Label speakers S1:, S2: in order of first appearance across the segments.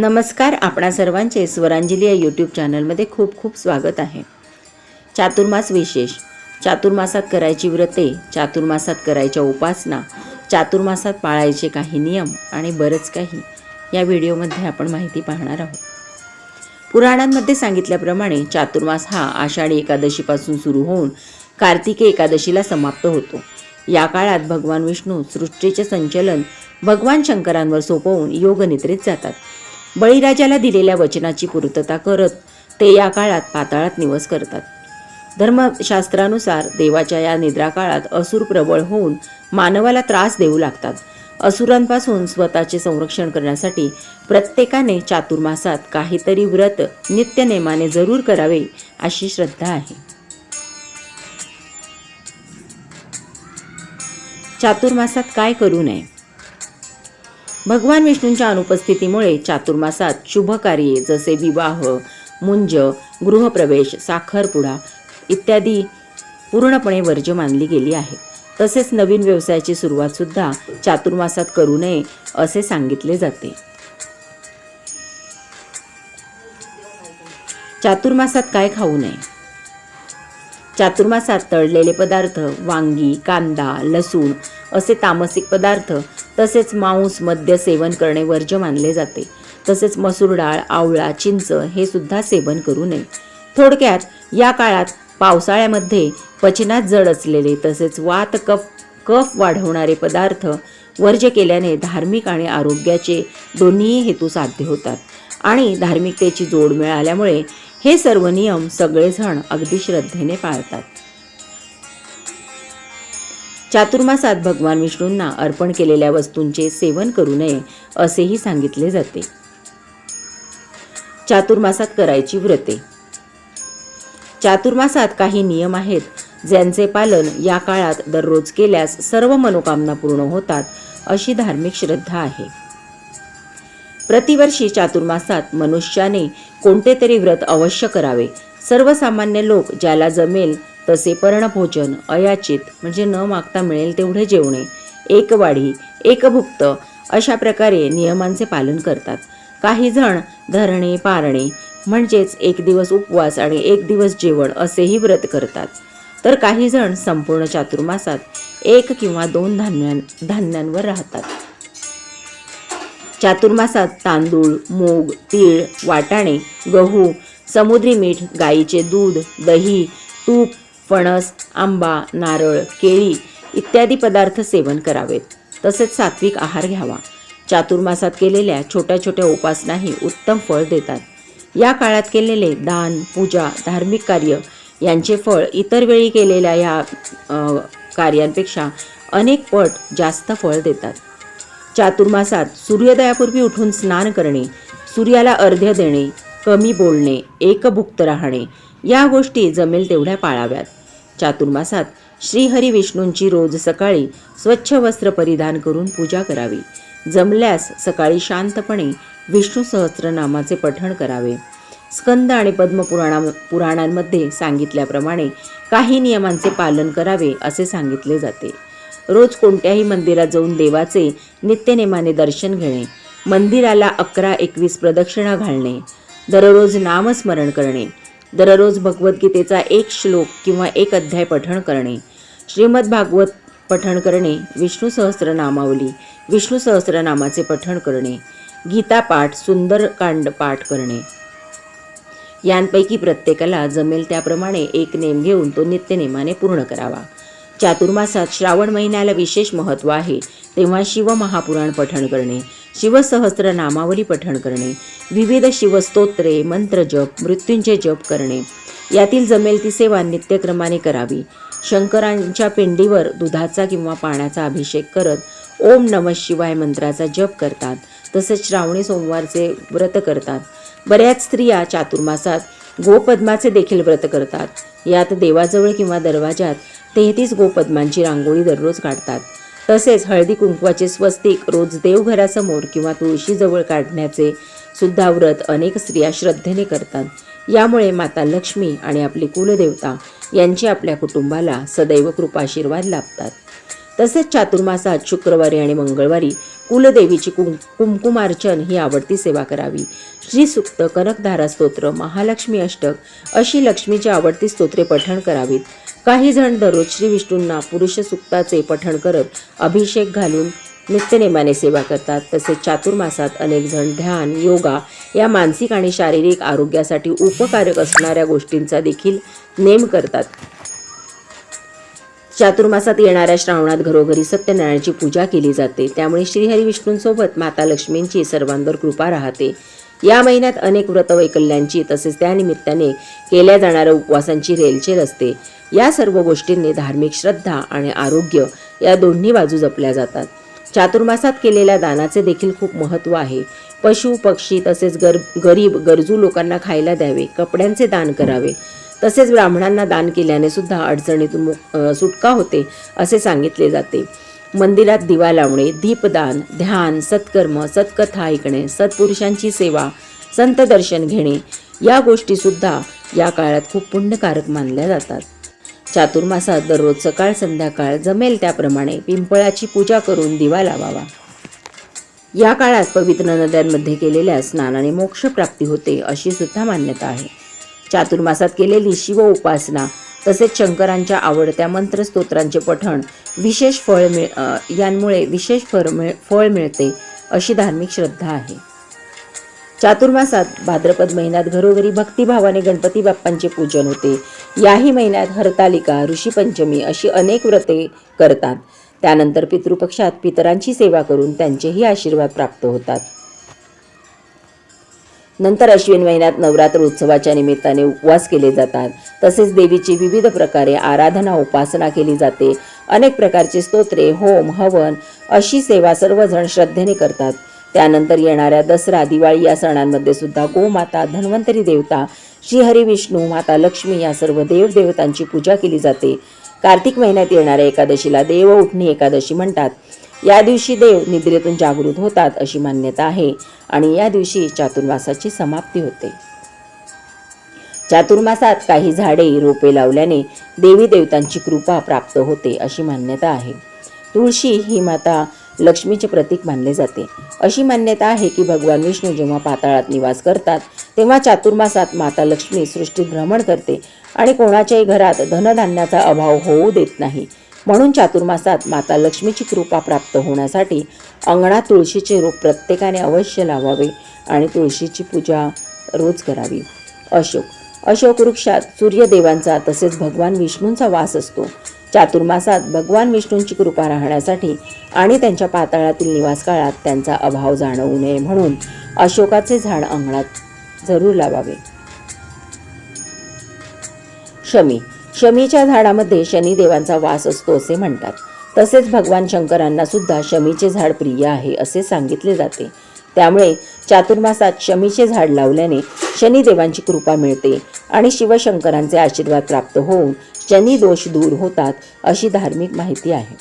S1: नमस्कार आपणा सर्वांचे स्वरांजली या यूट्यूब चॅनलमध्ये खूप खूप स्वागत आहे. चातुर्मास विशेष. चातुर्मासात करायची व्रते चातुर्मासात करायच्या उपासना चातुर्मासात पाळायचे काही नियम आणि बरंच काही या व्हिडिओमध्ये आपण माहिती पाहणार आहोत. पुराणांमध्ये सांगितल्याप्रमाणे चातुर्मास हा आषाढी एकादशीपासून सुरू होऊन कार्तिकी एकादशीला समाप्त होतो. या काळात भगवान विष्णू सृष्टीचे संचलन भगवान शंकरांवर सोपवून योगनिद्रेत जातात. बळीराजाला दिलेल्या वचनाची पूर्तता करत ते या काळात पाताळात निवास करतात. धर्मशास्त्रानुसार देवाच्या या निद्रा काळात असुर प्रबळ होऊन मानवाला त्रास देऊ लागतात. असुरांपासून स्वतःचे संरक्षण करण्यासाठी प्रत्येकाने चातुर्मासात काहीतरी व्रत नित्यनेमाने जरूर करावे अशी श्रद्धा आहे. चातुर्मासात काय करू नये? भगवान विष्णूंच्या अनुपस्थितीमुळे चातुर्मासात शुभ कार्ये जसे विवाह मुंज गृहप्रवेश साखरपुडा इत्यादी पूर्णपणे वर्ज्य मानली गेली आहे. तसेच नवीन व्यवसायाची सुरुवातसुद्धा चातुर्मासात करू नये असे सांगितले जाते. चातुर्मासात काय खाऊ नये? चातुर्मासात तळलेले पदार्थ वांगी कांदा लसूण असे तामसिक पदार्थ तसेच मांस मद्य सेवन करणे वर्ज्य मानले जाते. तसेच मसूर डाळ आवळा चिंच हे सुद्धा सेवन करू नये. थोडक्यात या काळात पावसाळ्यामध्ये पचनात जड असलेले तसेच वात कफ कफ वाढवणारे पदार्थ वर्ज्य केल्याने धार्मिक आणि आरोग्याचे दोन्ही हेतू साध्य होतात. आणि धार्मिकतेची जोड मिळाल्यामुळे हे सर्व नियम सगळेजण अगदी श्रद्धेने पाळतात. चातुर्मासात भगवान विष्णूंना अर्पण केलेल्या वस्तूंचे सेवन करू नये असेही सांगितले जाते. चातुर्मासात करायची व्रते. चातुर्मासात काही नियम आहेत ज्यांचे पालन या काळात दररोज केल्यास सर्व मनोकामना पूर्ण होतात अशी धार्मिक श्रद्धा आहे. प्रतिवर्षी चातुर्मासात मनुष्याने कोणते तरी व्रत अवश्य करावे. सर्वसामान्य लोक ज्याला जमेल तसे पर्णभोजन अयाचित म्हणजे न मागता मिळेल तेवढे जेवणे एकवाढी एकभुक्त अशा प्रकारे नियमांचे पालन करतात. काही जण धरणे पारणे म्हणजेच एक दिवस उपवास आणि एक दिवस जेवण असेही व्रत करतात. तर काही जण संपूर्ण चातुर्मासात एक किंवा दोन धान्यां धान्यांवर राहतात. चातुर्मासात तांदूळ मूग तीळ वाटाणे गहू समुद्री मीठ गाईचे दूध दही तूप फणस आंबा नारळ केळी इत्यादी पदार्थ सेवन करावेत. तसेच सात्विक आहार घ्यावा. चातुर्मासात केलेल्या छोट्या छोट्या उपासनाही उत्तम फळ देतात. या काळात केलेले दान पूजा धार्मिक कार्य यांचे फळ इतर वेळी केलेल्या या कार्यांपेक्षा अनेक पट जास्त फळ देतात. चातुर्मासात सूर्योदयापूर्वी उठून स्नान करणे सूर्याला अर्ध्य देणे कमी बोलणे एकभुक्त राहणे या गोष्टी जमेल तेवढ्या पाळाव्यात. चातुर्मासात श्रीहरी विष्णूंची रोज सकाळी स्वच्छ वस्त्र परिधान करून पूजा करावी. जमल्यास सकाळी शांतपणे विष्णू सहस्त्रनामाचे पठण करावे. स्कंद आणि पद्मपुराणा पुराणांमध्ये सांगितल्याप्रमाणे काही नियमांचे पालन करावे असे सांगितले जाते. रोज कोणत्याही मंदिरात जाऊन देवाचे नित्यनेमाने दर्शन घेणे मंदिराला अकरा एकवीस प्रदक्षिणा घालणे दररोज नामस्मरण करणे दररोज भगवद्गीतेचा एक श्लोक किंवा एक अध्याय पठण करणे श्रीमद भागवत पठण करणे विष्णू सहस्रनामावली विष्णू सहस्रनामाचे पठण करणे गीता पाठ सुंदरकांड पाठ करणे. यांपैकी प्रत्येकाला जमेल त्याप्रमाणे एक नेम घेऊन तो नित्यनेमाने पूर्ण करावा. चातुर्मासात श्रावण महिन्याला विशेष महत्त्व आहे. तेव्हा शिवमहापुराण पठण करणे शिवसहस्र नामावली पठण करणे विविध शिवस्तोत्रे मंत्रजप मृत्यूंचे जप करणे. यातील जमेल ती सेवा नित्यक्रमाने करावी. शंकरांच्या पिंडीवर दुधाचा किंवा पाण्याचा अभिषेक करत ओम नम शिवाय मंत्राचा जप करतात. तसेच श्रावणी सोमवारचे व्रत करतात. बऱ्याच स्त्रिया चातुर्मासात गोपद्माचे देखील व्रत करतात. यात देवाजवळ किंवा दरवाजात तेहतीस गोपद्मांची रांगोळी दररोज काढतात. तसेच हळदी कुंकवाचे स्वस्तिक रोज देवघरासमोर किंवा तुळशीजवळ काढण्याचे सुद्धा व्रत अनेक स्त्रिया श्रद्धेने करतात. यामुळे माता लक्ष्मी आणि आपली कुलदेवता यांची आपल्या कुटुंबाला सदैव कृपाशीर्वाद लाभतात. तसेच चातुर्मासात शुक्रवारी आणि मंगळवारी कुलदेवीची कुं कुंकुमार्चन ही आवडती सेवा करावी. श्रीसुक्त कनकधारा स्तोत्र महालक्ष्मी अष्टक अशी लक्ष्मीची आवडती स्तोत्रे पठण करावीत. काही जण दररोज श्री विष्णूंना पुरुष सुक्ताचे पठण करत अभिषेक घालून नित्यनेमाने सेवा करतात. तसेच चातुर्मासात अनेक जण ध्यान योगा या मानसिक आणि शारीरिक आरोग्यासाठी उपकारक असणाऱ्या गोष्टींचा देखील नेम करतात. चातुर्मासात येणाऱ्या श्रावणात घरोघरी सत्यनारायणाची पूजा केली जाते. त्यामुळे श्रीहरी विष्णूंसोबत माता लक्ष्मींची सर्वांवर कृपा राहते. या महिन्यात अनेक व्रतवैकल्यांची तसेच त्यानिमित्ताने केल्या जाणाऱ्या उपवासांची रेलचेल असते. या सर्व गोष्टींनी धार्मिक श्रद्धा आणि आरोग्य या दोन्ही बाजू जपल्या जातात. चातुर्मासात केलेल्या दानाचे देखील खूप महत्त्व आहे. पशु पक्षी तसेच गर गरीब गरजू लोकांना खायला द्यावे कपड्यांचे दान करावे. तसेच ब्राह्मणांना दान केल्याने सुद्धा अडचणीतून मुक सुटका होते असे सांगितले जाते. मंदिरात दिवा लावणे दीपदान ध्यान सत्कर्म सत्कथा ऐकणे सत्पुरुषांची सेवा संत दर्शन घेणे या गोष्टीसुद्धा या काळात खूप पुण्यकारक मानल्या जातात. चातुर्मासात दररोज सकाळ संध्याकाळ जमेल त्याप्रमाणे पिंपळाची पूजा करून दिवा लावावा. या काळात पवित्र नद्यांमध्ये केलेल्या स्नानाने मोक्षप्राप्ती होते अशी सुद्धा मान्यता आहे. चातुर्मासात केलेली शिव उपासना तसेच शंकरांच्या आवडत्या मंत्रस्तोत्रांचे पठण विशेष फळ मिळ यांमुळे विशेष फळ मिळ फळ मिळते अशी धार्मिक श्रद्धा आहे. चातुर्मासात भाद्रपद महिन्यात घरोघरी भक्तिभावाने गणपती बाप्पांचे पूजन होते. याही महिन्यात हरतालिका ऋषीपंचमी अशी अनेक व्रते करतात. त्यानंतर पितृपक्षात पितरांची सेवा करून त्यांचेही आशीर्वाद प्राप्त होतात. नंतर अश्विन महिन्यात नवरात्र उत्सवाच्या निमित्ताने उपवास केले जातात. तसेच देवीची विविध प्रकारे आराधना उपासना केली जाते. अनेक प्रकारची स्तोत्रे होम हवन अशी सेवा सर्वजण श्रद्धेने करतात. त्यानंतर येणाऱ्या दसरा दिवाळी या सणांमध्ये सुद्धा गोमाता धन्वंतरी देवता श्रीहरी विष्णू माता लक्ष्मी या सर्व देवदेवतांची पूजा केली जाते. कार्तिक महिन्यात येणाऱ्या एकादशीला देव उठणी एकादशी म्हणतात. या दिवशी देव निद्रेतून जागृत होतात अशी मान्यता आहे आणि या दिवशी चातुर्मासाची समाप्ती होते. चातुर्मासात काही झाडे रोपे लावल्याने देवी देवतांची कृपा प्राप्त होते अशी मान्यता आहे. तुळशी ही माता लक्ष्मीचे प्रतीक मानले जाते. अशी मान्यता आहे की भगवान विष्णू जेव्हा पाताळात निवास करतात तेव्हा चातुर्मासात माता लक्ष्मी सृष्टीत भ्रमण करते आणि कोणाच्याही घरात धनधान्याचा अभाव होऊ देत नाही. म्हणून चातुर्मासात माता लक्ष्मीची कृपा प्राप्त होण्यासाठी अंगणात तुळशीचे रोप प्रत्येकाने अवश्य लावावे आणि तुळशीची पूजा रोज करावी. अशोक अशोक वृक्षात सूर्यदेवांचा तसेच भगवान विष्णूंचा वास असतो. चातुर्मासात भगवान विष्णूंची कृपा राहण्यासाठी आणि त्यांच्या पाताळातील निवास काळात त्यांचा अभाव जाणवू नये म्हणून अशोकाचे झाड अंगणात जरूर लावावे. शमी शमीच्या झाडामध्ये शनिदेवांचा वास असतो असे म्हणतात. तसेच भगवान शंकरांना सुद्धा शमीचे झाड प्रिय आहे असे सांगितले जाते. त्यामुळे चातुर्मासात शमीचे झाड लावल्याने शनिदेवांची कृपा मिळते आणि शिवशंकरांचे आशीर्वाद प्राप्त होऊन शनी दोष दूर होतात अशी धार्मिक माहिती आहे.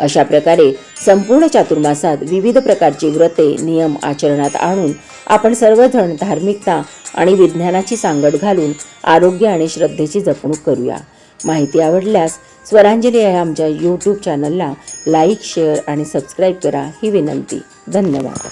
S1: अशा प्रकारे संपूर्ण चातुर्मासात विविध प्रकारची व्रते नियम आचरणात आणून आपण सर्वजण धार्मिकता आणि विज्ञानाची सांगड घालून आरोग्य आणि श्रद्धेची जपणूक करूया. माहिती आवडल्यास स्वरांजली या आमच्या यूट्यूब चॅनलला लाईक शेअर आणि सबस्क्राईब करा ही विनंती. धन्यवाद.